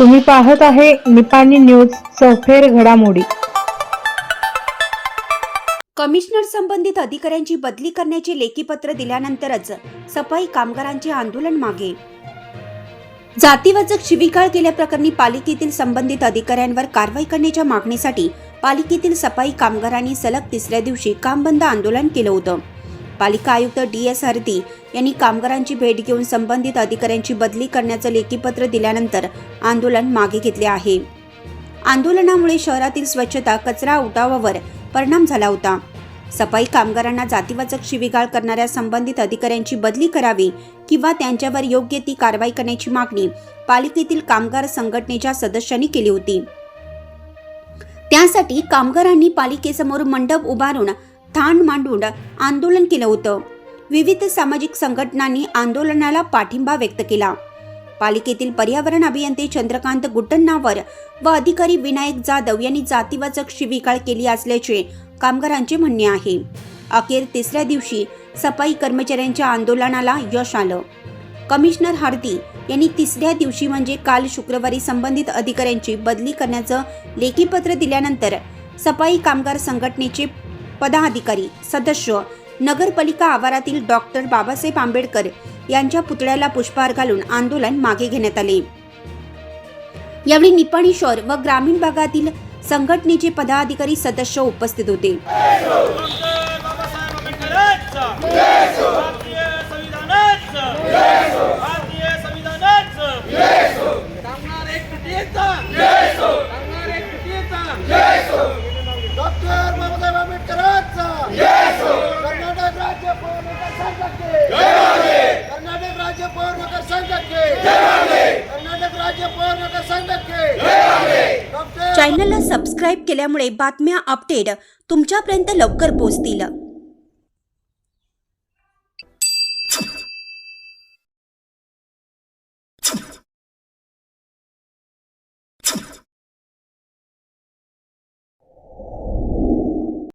तुम्ही पाहत आहे निपाणी न्यूज चौफेर घडामोडी. कमिशनर संबंधित अधिकाऱ्यांची बदली करण्याचे लेखीपत्र दिल्यानंतरच सफाई कामगारांचे आंदोलन मागे. जातीवाचक शिविकाळ केल्याप्रकरणी पालिकेतील संबंधित अधिकाऱ्यांवर कारवाई करण्याच्या मागणीसाठी पालिकेतील सफाई कामगारांनी सलग तिसऱ्या दिवशी काम बंद आंदोलन केलं होतं. पालिका आयुक्त डी एस हरदी यांनी कामगारांची भेट घेऊन संबंधित अधिकाऱ्यांची बदली करण्याचं लेखीपत्र दिल्यानंतर आंदोलन मागे घेतले आहे. आंदोलनामुळे शहरातील स्वच्छता कचरा उठावावर परिणाम झाला होता. सफाई कामगारांना जातीवाचक शिवीगाळ करणाऱ्या संबंधित अधिकाऱ्यांची बदली करावी किंवा त्यांच्यावर योग्य ती कारवाई करण्याची मागणी पालिकेतील कामगार संघटनेच्या सदस्यांनी केली होती. त्यासाठी कामगारांनी पालिकेसमोर मंडप उभारून ठाण मांडून आंदोलन केलं होतं. विविध सामाजिक संघटनांनी आंदोलनाला पाठिंबा व्यक्त केला. पालिकेतील पर्यावरण अभियंते चंद्रकांत गुट्टन्नावर व अधिकारी विनायक जाधव यांनी जातीवाचक शिविकाळ केली असल्याचे कामगारांचे म्हणणे आहे. अखेर तिसऱ्या दिवशी सफाई कर्मचाऱ्यांच्या आंदोलनाला यश आलं. कमिशनर हार्दी यांनी तिसऱ्या दिवशी म्हणजे काल शुक्रवारी संबंधित अधिकाऱ्यांची बदली करण्याचं लेखी पत्र दिल्यानंतर सफाई कामगार संघटनेचे पदाधिकारी सदस्य नगरपालिका आवारातील डॉक्टर बाबासाहेब आंबेडकर यांच्या पुतळ्याला पुष्पहार घालून आंदोलन मागे घेण्यात आले. यावेळी निपाणी शहर व ग्रामीण भागातील संघटनेचे पदाधिकारी सदस्य उपस्थित होते. कर्नाटक राज्य पौर नगर संघटने कर्नाटक राज्य पौर चॅनलला सबस्क्राईब केल्यामुळे बातम्या अपडेट तुमच्यापर्यंत लवकर पोहोचतील.